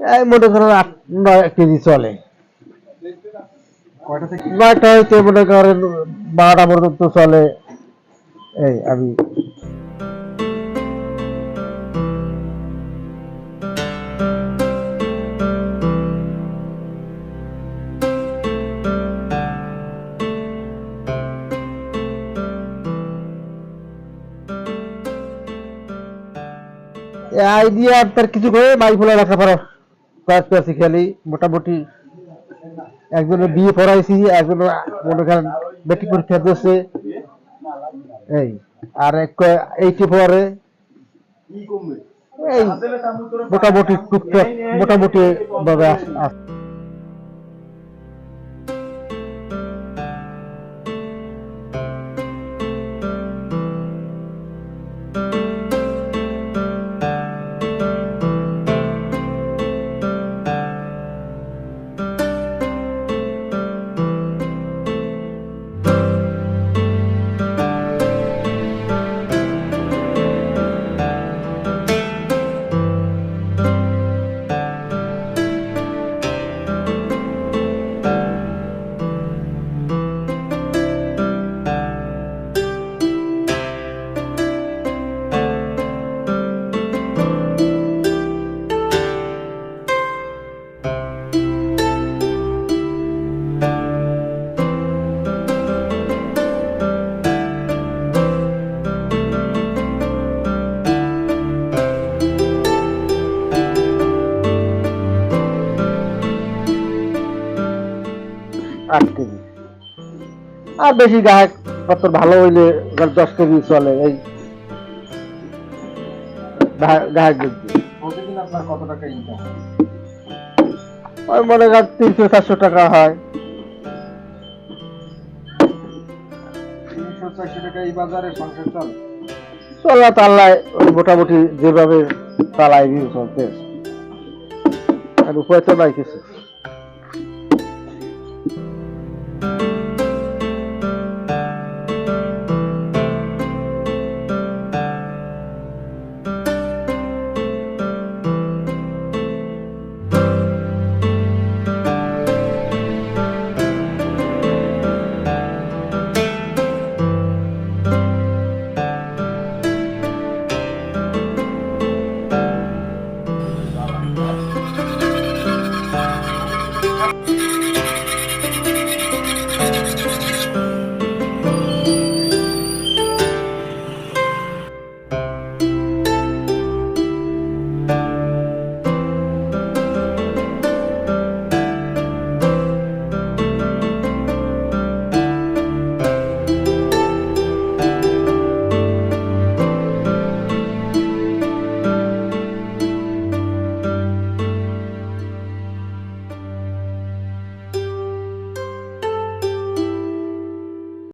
এই মনে করেন আট, নয় কেজি চলে। নয়টা হইতে মনে করেন বারোটা পর্যন্ত চলে। এই আমি আইডিয়া তার কিছু করে মাই ফেলে রাখা পারো। ক্লাসে খেলি, মোটামুটি একজনের বিয়ে পড়াইছি, একজনের মনে করেন মেট্রিক পরীক্ষা দিয়েছে এই, আর এক এইটি পরে এই মোটামুটি টুকটাক, মোটামুটি ভাবে আস- আট কেজি। আর বেশি গায়ক কত ভালো হইলে দশ কেজি চলে এই গা- গায়ক দেখছি প্রতিদিন আপনার কত টাকা ইনকাম ওই মনে কর তিনশো চারশো টাকা হয়। তিনশো চারশো টাকা এই বাজারে সংসার চলে? চলা তাল্লায় মোটামুটি যেভাবে চালাই চলতে আর উপায় তো নাই কিছু। Thank you.